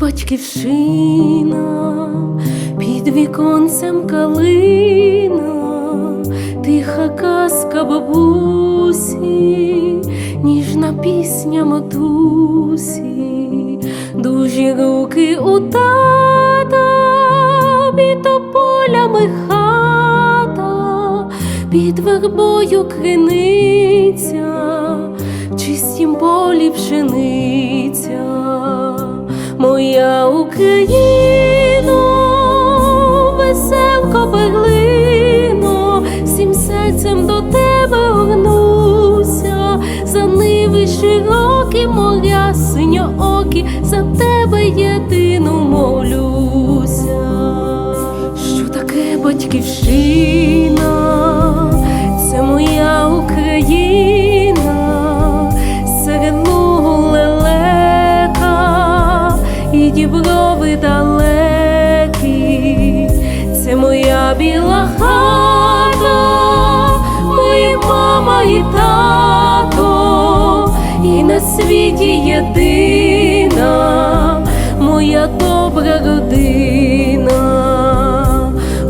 батьківщина, під віконцем калина, тиха казка бабусі, ніжна пісня матусі, дужі руки у тата, під хата, під вербою криниця, чистім полі пшениця, Україно, веселко перлино, всім серцем до тебе горнуся, за ниви широкі моря, синьоокі, за тебе єдину молюся. Що таке батьківщина? Це моя Україна, серед лугу діброви далекі, це моя біла хата, моя мама і тато, і на світі єдина, моя добра родина,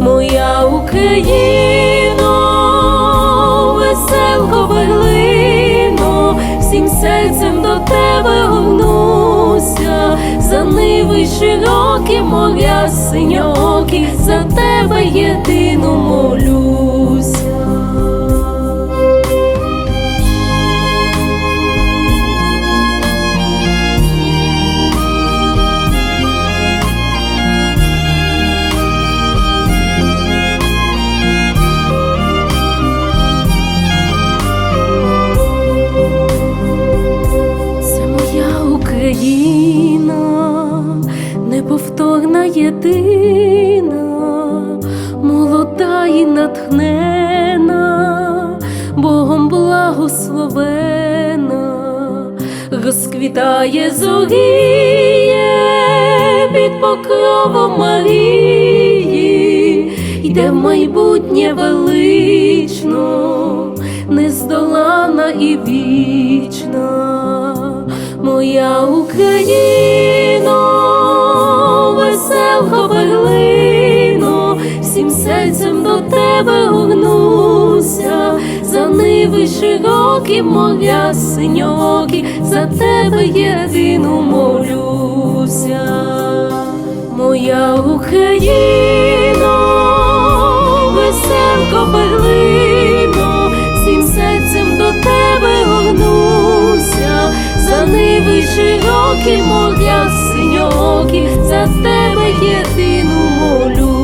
моя Україно, широкі моря синьоокі, за тебе єдину молюся. Це моя Україна, неповторна єдина, молода і натхнена, Богом благословена, розквітає зоріє під покровом Марії, йде в майбутнє велично, нездолана і вічна, моя Україно, веселко перлино, всім серцем до тебе горнуся, за ниви широкі моря синьокі, за тебе єдину молюся, моя Україна, веселко очі, оки, мов я синьоких, за тебе єдину молю.